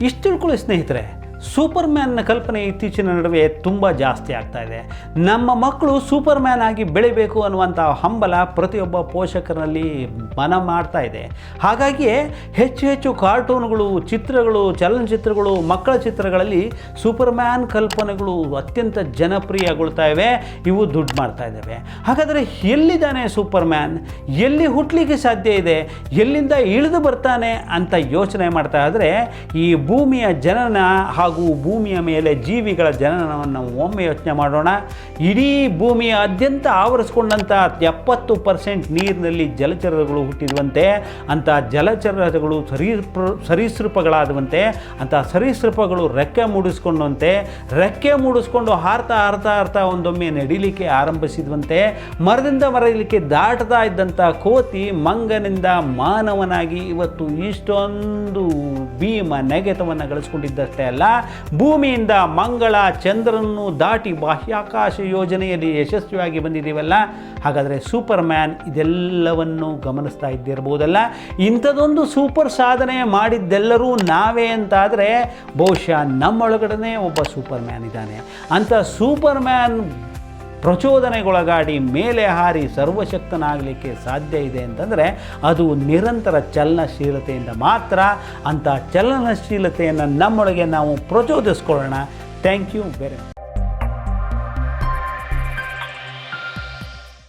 ಇಷ್ಟು ತಿಳ್ಕೊಳ್ಳಿ ಸ್ನೇಹಿತರೆ. ಸೂಪರ್ ಮ್ಯಾನ್ನ ಕಲ್ಪನೆ ಇತ್ತೀಚಿನ ನಡುವೆ ತುಂಬ ಜಾಸ್ತಿ ಆಗ್ತಾ ಇದೆ. ನಮ್ಮ ಮಕ್ಕಳು ಸೂಪರ್ ಮ್ಯಾನ್ ಆಗಿ ಬೆಳಿಬೇಕು ಅನ್ನುವಂಥ ಹಂಬಲ ಪ್ರತಿಯೊಬ್ಬ ಪೋಷಕರಲ್ಲಿ ಮನ ಮಾಡ್ತಾ ಇದೆ. ಹಾಗಾಗಿಯೇ ಹೆಚ್ಚು ಹೆಚ್ಚು ಕಾರ್ಟೂನ್ಗಳು, ಚಿತ್ರಗಳು, ಚಲನಚಿತ್ರಗಳು, ಮಕ್ಕಳ ಚಿತ್ರಗಳಲ್ಲಿ ಸೂಪರ್ ಮ್ಯಾನ್ ಕಲ್ಪನೆಗಳು ಅತ್ಯಂತ ಜನಪ್ರಿಯಗೊಳ್ತಾ ಇವೆ. ಇವು ದುಡ್ಡು ಮಾಡ್ತಾ ಇದ್ದಾವೆ ಹಾಗಾದರೆ ಎಲ್ಲಿದ್ದಾನೆ ಸೂಪರ್ ಮ್ಯಾನ್ ಎಲ್ಲಿ ಹುಟ್ಟಲಿಕ್ಕೆ ಸಾಧ್ಯ ಇದೆ? ಎಲ್ಲಿಂದ ಇಳಿದು ಬರ್ತಾನೆ ಅಂತ ಯೋಚನೆ ಮಾಡ್ತಾ ಇದ್ದರೆ ಈ ಭೂಮಿಯ ಜನನ ಭೂಮಿಯ ಮೇಲೆ ಜೀವಿಗಳ ಜನನವನ್ನು ಒಮ್ಮೆ ಯೋಚನೆ ಮಾಡೋಣ. ಇಡೀ ಭೂಮಿಯಾದ್ಯಂತ ಆವರಿಸ್ಕೊಂಡಂಥ ಎಪ್ಪತ್ತು ಪರ್ಸೆಂಟ್ ನೀರಿನಲ್ಲಿ ಜಲಚರಗಳು ಹುಟ್ಟಿರುವಂತೆ ಅಂಥ ಜಲಚರಗಳು ಸರೀ ಸರೀಸೃಪಗಳಾದವಂತೆ, ಅಂಥ ಸರೀಸೃಪಗಳು ರೆಕ್ಕೆ ಮೂಡಿಸ್ಕೊಂಡಂತೆ, ರೆಕ್ಕೆ ಮೂಡಿಸ್ಕೊಂಡು ಹಾರ್ತಾ ಹಾರ್ತಾ ಹಾರ್ತಾ ಒಂದೊಮ್ಮೆ ನಡಿಲಿಕ್ಕೆ ಆರಂಭಿಸಿದ್ವಂತೆ, ಮರದಿಂದ ಮರಲಿಕ್ಕೆ ದಾಟತಾ ಇದ್ದಂಥ ಕೋತಿ ಮಂಗನಿಂದ ಮಾನವನಾಗಿ ಇವತ್ತು ಇಷ್ಟೊಂದು ಭೀಮ ನೆಗೆತವನ್ನು ಗಳಿಸ್ಕೊಂಡಿದ್ದಷ್ಟೇ ಅಲ್ಲ ಭೂಮಿಯಿಂದ ಮಂಗಳ ಚಂದ್ರನನ್ನು ದಾಟಿ ಬಾಹ್ಯಾಕಾಶ ಯೋಜನೆಯಲ್ಲಿ ಯಶಸ್ವಿಯಾಗಿ ಬಂದಿದ್ದೀವಲ್ಲ? ಹಾಗಾದರೆ ಸೂಪರ್ ಮ್ಯಾನ್ ಇದೆಲ್ಲವನ್ನು ಗಮನಿಸ್ತಾ ಇದ್ದಿರ್ಬೋದಲ್ಲ ಇಂಥದೊಂದು ಸೂಪರ್ ಸಾಧನೆ ಮಾಡಿದ್ದೆಲ್ಲರೂ ನಾವೇ ಅಂತಾದರೆ ಬಹುಶಃ ನಮ್ಮೊಳಗಡೆ ಒಬ್ಬ ಸೂಪರ್ ಮ್ಯಾನ್ ಇದ್ದಾನೆ. ಅಂಥ ಸೂಪರ್ ಮ್ಯಾನ್ ಪ್ರಚೋದನೆಗೊಳಗಾಡಿ ಮೇಲೆ ಹಾರಿ ಸರ್ವಶಕ್ತನಾಗಲಿಕ್ಕೆ ಸಾಧ್ಯ ಇದೆ ಅಂತಂದರೆ ಅದು ನಿರಂತರ ಚಲನಶೀಲತೆಯಿಂದ ಮಾತ್ರ ಅಂಥ ಚಲನಶೀಲತೆಯನ್ನು ನಮ್ಮೊಳಗೆ ನಾವು ಪ್ರಚೋದಿಸ್ಕೊಳ್ಳೋಣ. Thank you very much